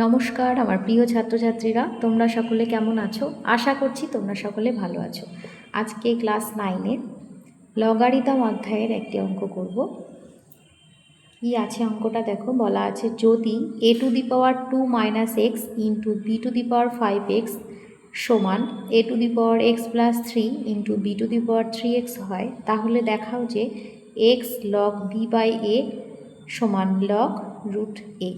নমস্কার, আমার প্রিয় ছাত্রছাত্রীরা, তোমরা সকলে কেমন আছো? আশা করছি তোমরা সকলে ভালো আছো। আজকে ক্লাস নাইনের লগারিদম অধ্যায়ের একটি অঙ্ক করব। কি আছে অঙ্কটা দেখো? বলা আছে, যদি A to the power two minus X into B to the power five X সমান A to the power X plus three into B to the power three X হয়, তাহলে দেখাও যে X log B by A সমান log root এ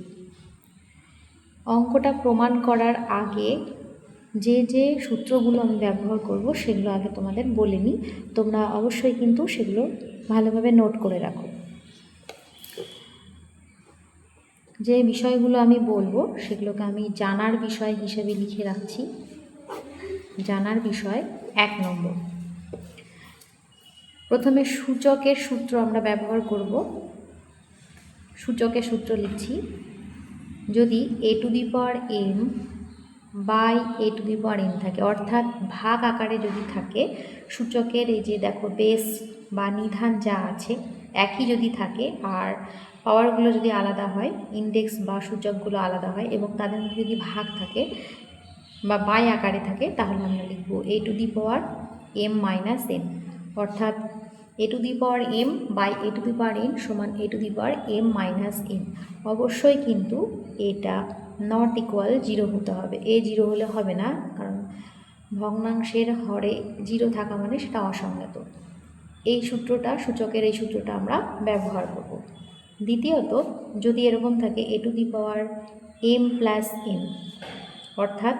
অঙ্কটা প্রমাণ করার আগে যে যে সূত্রগুলো আমি ব্যবহার করব সেগুলো আগে তোমাদের বলে নিই। তোমরা অবশ্যই কিন্তু সেগুলো ভালোভাবে নোট করে রাখো। যে বিষয়গুলো আমি বলব সেগুলোকে আমি জানার বিষয় হিসেবে লিখে রাখছি। জানার বিষয় এক নম্বর। প্রথমে সূচকের সূত্র আমরা ব্যবহার করব। সূচকের সূত্র লিখছি। যদি A to the power M by A to the power N থাকে, অর্থাৎ ভাগ আকারে যদি থাকে, সূচকের এই যে দেখো বেস বা নিধান যা আছে, একই যদি থাকে, আর পাওয়ারগুলো যদি আলাদা হয় ইন্ডেক্স বা সূচকগুলো আলাদা হয়, এবং তাদের মধ্যে যদি ভাগ থাকে বা বাই আকারে থাকে, তাহলে আমরা লিখব A to the power M minus N অর্থাৎ A to the power M by A to the power N সমান A to the power M minus N অবশ্যই কিন্তু এটা নট ইকুয়াল জিরো হতে হবে। এ জিরো হলে হবে না, কারণ ভগ্নাংশের হরে জিরো থাকা মানে সেটা অসংগত। এই সূত্রটা, সূচকের এই সূত্রটা আমরা ব্যবহার করব। দ্বিতীয়ত, যদি এরকম থাকে A to the power M plus N অর্থাৎ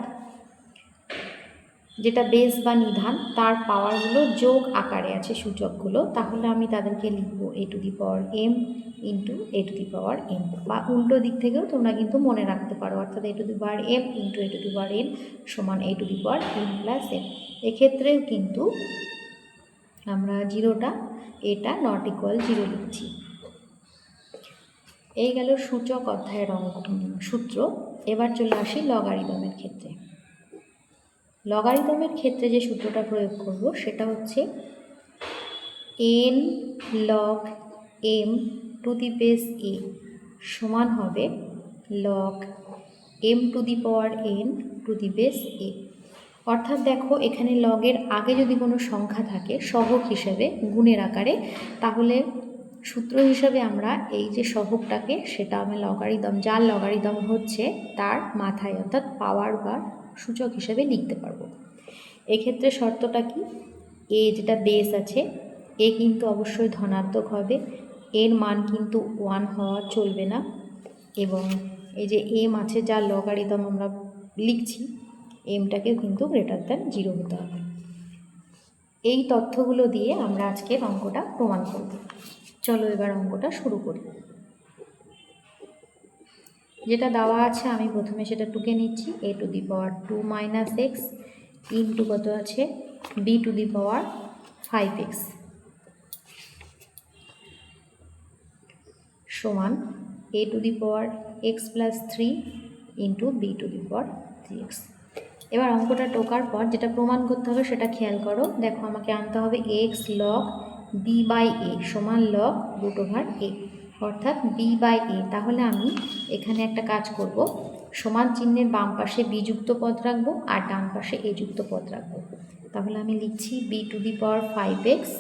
যেটা বেস বা নিধান, তার পাওয়ারগুলো যোগ আকারে আছে সূচকগুলো। তাহলে আমি তাদেরকে লিখব A to the power M into A to the power N বা উল্টো দিক থেকেও তোমরা কিন্তু মনে রাখতে পারো। অর্থাৎ A to the power M into A to the power N সমান A to the power M plus M এক্ষেত্রেও কিন্তু আমরা জিরোটা, এটা নট ইকুয়াল জিরো লিখছি। এই গেল সূচক অধ্যায়ের অঙ্ক সূত্র। এবার চলে আসি লগারিদমের ক্ষেত্রে। লগারিদমের ক্ষেত্রে যে সূত্রটা প্রয়োগ করব, সেটা হচ্ছে N log M to the base A সমান হবে log M to the power N to the base A অর্থাৎ দেখো, এখানে লগের আগে যদি কোনো সংখ্যা থাকে সহগ হিসেবে, গুণের আকারে, তাহলে সূত্র হিসাবে আমরা এই যে সহগটাকে, সেটা আমি লগারিদম, যার লগারিদম হচ্ছে তার মাথায়, অর্থাৎ পাওয়ার বা সূচক হিসেবে লিখতে পারব। এক্ষেত্রে শর্তটা কি? এ যেটা বেস আছে, এ কিন্তু অবশ্যই ধনাত্মক হবে, এর মান কিন্তু ওয়ান হওয়া চলবে না এবং এই যে এম আছে যার লগারিদম আমরা লিখছি এমটাকেও কিন্তু গ্রেটার দ্যান জিরো হতে হবে। এই তথ্যগুলো দিয়ে আমরা আজকের অঙ্কটা প্রমাণ করব। চলো এবার অঙ্কটা শুরু করি। যেটা দেওয়া আছে, আমি প্রথমে সেটা টুকে নিচ্ছি। A to the power two minus x into কত আছে? B to the power five x সমান a to the power x plus three into b to the power three x এবার অঙ্কটা টোকার পর যেটা প্রমাণ করতে হবে, সেটা খেয়াল করো। দেখো, আমাকে আনতে হবে x log b by a সমান লগ রুট ওভার এ অর্থাৎ বি বাই এ তাহলে আমি এখানে একটা কাজ করব। সমান চিহ্নের বাম পাশে বি যুক্ত পদ রাখব আর ডান পাশে এ যুক্ত পদ রাখব। তাহলে আমি লিখছি b to the power five x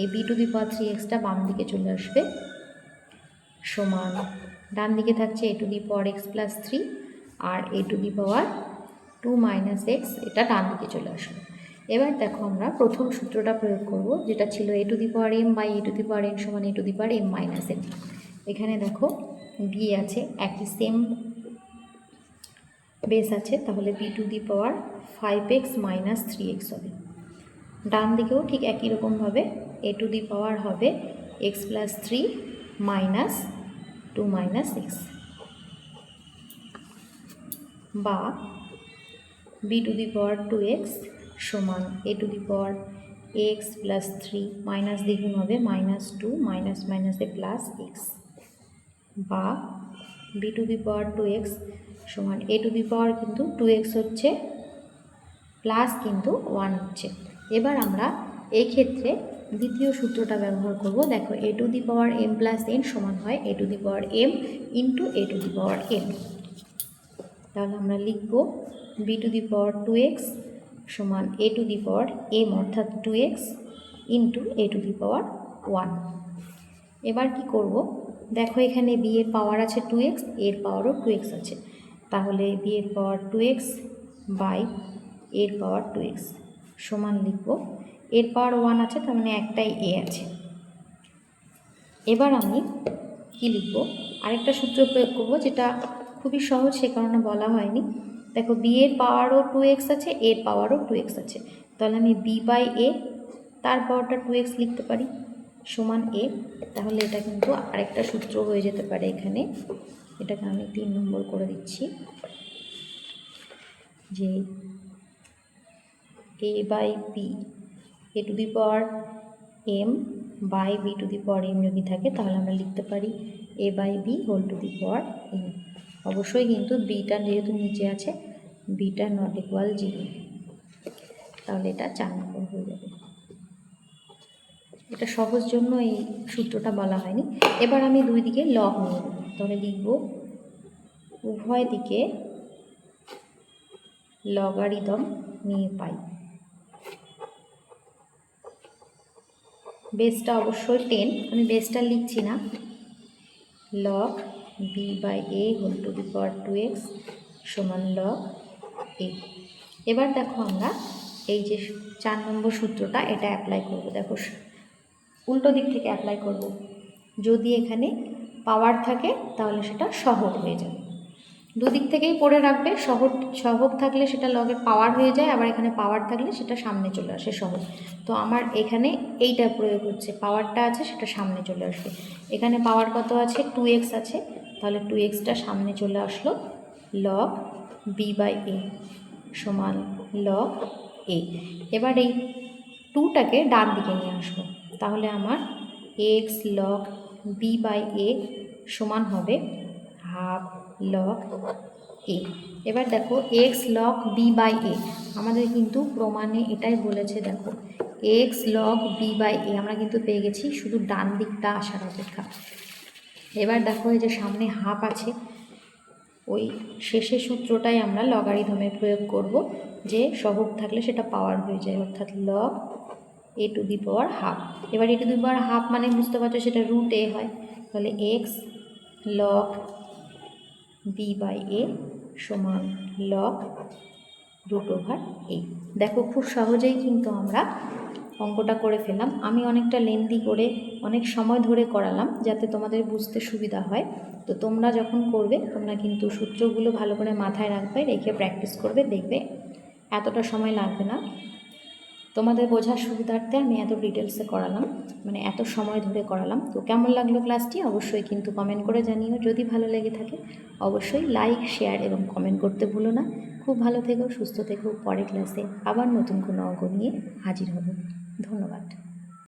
এই b to the power three extra বাম দিকে চলে আসবে। সমান ডান দিকে থাকছে a to the power x plus three R a to the power two minus x এটা ডান দিকে চলে আসবে। এবার দেখো আমরা প্রথম সূত্রটা প্রয়োগ করব, যেটা ছিল a to the power m by a to the power n সমান a to the power m minus n এখানে দেখো বি আছে, একই সেম বেস আছে, তাহলে b to the power five x minus three x হবে। ডান দিকেও ঠিক একই রকমভাবে এ টু দি পাওয়ার হবে x plus three minus two minus x বা b to the power two x সমান a to the power x plus three minus দ্বিগুণ হবে মাইনাস টু মাইনাস মাইনাসে প্লাস এক্স বা b to the power two x সমান এ to the power কিন্তু two x হচ্ছে plus কিন্তু one হচ্ছে। এবার আমরা এই ক্ষেত্রে দ্বিতীয় সূত্রটা ব্যবহার করব। দেখো a to the power m plus n সমান হয় a to the power m into a to the power m তাহলে আমরা লিখব b to the power two x সমান a to the power m অর্থাৎ two x into a to the power one এবার কি করব? দেখো এখানে বি এর পাওয়ার আছে টু এক্সের পাওয়ারও টু এক্স আছে। তাহলে বি এর পাওয়ার টু এক্স বাই এর পাওয়ার টু এক্স সমান লিখব। এর পাওয়ার ওয়ান আছে, তার মানে একটাই এ আছে। এবার আমি কি লিখব? আরেকটা সূত্র প্রয়োগ করব, যেটা খুবই সহজ, সে কারণে বলা হয়নি। দেখো বি এর পাওয়ারও টু এক্স আছে এর পাওয়ারও টু এক্স আছে। তাহলে আমি বি বাই এ তার পাওয়ারটা টু এক্স লিখতে পারি, সমান এ তাহলে এটা কিন্তু আরেকটা সূত্র হয়ে যেতে পারে এখানে। এটাকে আমি তিন নম্বর করে দিচ্ছি। যে a by b a to the power m by b to the power m যদি থাকে, তাহলে আমরা লিখতে পারি a by b whole to the power m অবশ্যই কিন্তু বিটা যেহেতু নিচে আছে, বিটা নট ইকুয়াল জিরো তাহলে এটা চার নম্বর হয়ে যাবে। এটা সহজ জন্য এই সূত্রটা বলা হয়নি। এবার আমি দুই দিকে লগ নিয়ে নেব। তাহলে লিখব, উভয় দিকে লগারিদম নিয়ে পাই। বেসটা অবশ্যই টেন আমি বেসটা লিখছি না। Log b by a whole to the power two x সমান লগ এ এবার দেখো আমরা এই যে চার নম্বর সূত্রটা, এটা অ্যাপ্লাই করব। দেখো, উল্টো দিক থেকে অ্যাপ্লাই করব। যদি এখানে পাওয়ার থাকে, তাহলে সেটা সহগ হয়ে যাবে। দুদিক থেকেই পড়ে রাখবে। সহগ সহগ থাকলে সেটা লগের পাওয়ার হয়ে যায়, আবার এখানে পাওয়ার থাকলে সেটা সামনে চলে আসে সহজ তো আমার এখানে এইটা প্রয়োগ হচ্ছে পাওয়ারটা আছে, সেটা সামনে চলে আসবে। এখানে পাওয়ার কত আছে? টু এক্স আছে। তাহলে টু এক্সটা সামনে চলে আসলো লগ বি বাই এ সমান লগ এ এবার এই টুটাকে ডান দিকে নিয়ে আসব। তাহলে আমার x log b by a সমান হবে হাফ লগ এ এবার দেখো x log b by a আমাদের কিন্তু প্রমাণে এটাই বলেছে, দেখো। X log b by a আমরা কিন্তু পেয়ে গেছি শুধু ডান দিকটা আসার অপেক্ষা। এবার দেখো এই যে সামনে হাফ আছে। ওই শেষের সূত্রটাই আমরা লগারিদমে প্রয়োগ করব, যে সহগ থাকলে সেটা পাওয়ার হয়ে যায়, অর্থাৎ log a to the power half এবার এ টু দি পাওয়ার হাফ মানে বুঝতে পারছ সেটা রুট এ হয়। তাহলে x log b by a সমান লগ রুট ওভার এ দেখো, খুব সহজেই কিন্তু আমরা অঙ্কটা করে ফেললাম। আমি অনেকটা লেন্দি করে অনেক সময় ধরে করালাম যাতে তোমাদের বুঝতে সুবিধা হয়। তো তোমরা যখন করবে, তোমরা কিন্তু সূত্রগুলো ভালো করে মাথায় রাখবে, রেখে প্র্যাকটিস করবে, দেখবে এতটা সময় লাগবে না। তোমাদের বোঝার সুবিধার্থে আমি এত ডিটেলসে করালাম মানে এত সময় ধরে করালাম। তো কেমন লাগল ক্লাসটি অবশ্যই কিন্তু কমেন্ট করে জানিও। যদি ভালো লেগে থাকে, অবশ্যই লাইক শেয়ার এবং কমেন্ট করতে ভুলো না। খুব ভালো থেকো, সুস্থ থেকো, পরের ক্লাসে আবার নতুন কোনো অঙ্ক নিয়ে হাজির হব। ধন্যবাদ।